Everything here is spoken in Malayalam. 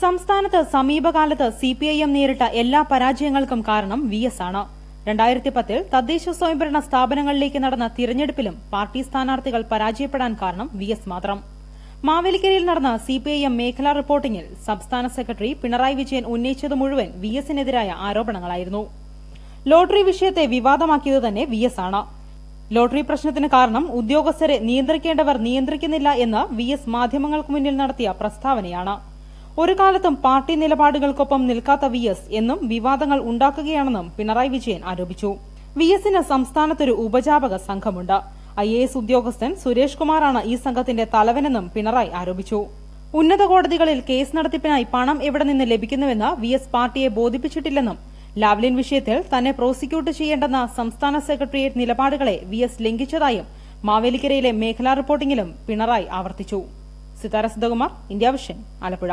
സംസ്ഥാനത്ത് സമീപകാലത്ത് സി പി ഐ എം നേരിട്ട എല്ലാ പരാജയങ്ങൾക്കും കാരണം വി എസ് ആണ്. രണ്ടായിരത്തി പത്തിൽ തദ്ദേശ സ്വയംഭരണ സ്ഥാപനങ്ങളിലേക്ക് നടന്ന തിരഞ്ഞെടുപ്പിലും പാർട്ടി സ്ഥാനാർത്ഥികൾ പരാജയപ്പെടാൻ കാരണം വി എസ് മാത്രം. മാവേലിക്കരയിൽ നടന്ന സി പി ഐ എം മേഖലാ റിപ്പോർട്ടിംഗിൽ സംസ്ഥാന സെക്രട്ടറി പിണറായി വിജയൻ ഉന്നയിച്ചത് മുഴുവൻ വി എസിനെതിരായ ആരോപണങ്ങളായിരുന്നു. ലോട്ടറി വിഷയത്തെ വിവാദമാക്കിയത് തന്നെ വി എസ് ആണ്. ലോട്ടറി പ്രശ്നത്തിന് കാരണം ഉദ്യോഗസ്ഥരെ നിയന്ത്രിക്കേണ്ടവർ നിയന്ത്രിക്കുന്നില്ല എന്ന് വി എസ് മാധ്യമങ്ങൾക്ക് മുന്നിൽ നടത്തിയ പ്രസ്താവനയാണ്. ഒരു കാലത്തും പാർട്ടി നിലപാടുകൾക്കൊപ്പം നിൽക്കാത്ത വി എസ് എന്നും വിവാദങ്ങൾ ഉണ്ടാക്കുകയാണെന്നും പിണറായി വിജയൻ ആരോപിച്ചു. വി എസിന് സംസ്ഥാനത്തൊരു ഉപജാപക സംഘമുണ്ട്. ഐ എ എസ് ഉദ്യോഗസ്ഥൻ സുരേഷ് കുമാറാണ് ഈ സംഘത്തിന്റെ തലവനെന്നും പിണറായി ആരോപിച്ചു. ഉന്നത കോടതികളിൽ കേസ് നടത്തിപ്പിനായി പണം എവിടെ നിന്ന് ലഭിക്കുന്നുവെന്ന് വി എസ് പാർട്ടിയെ ബോധിപ്പിച്ചിട്ടില്ലെന്നും ലാവ്ലിൻ വിഷയത്തിൽ തന്നെ പ്രോസിക്യൂട്ട് ചെയ്യേണ്ടെന്ന സംസ്ഥാന സെക്രട്ടേറിയറ്റ് നിലപാടുകളെ വി എസ് ലംഘിച്ചതായും മാവേലിക്കരയിലെ മേഖലാ റിപ്പോർട്ടിംഗിലും പിണറായി ആവർത്തിച്ചു. Sithara India vision Alappuzha.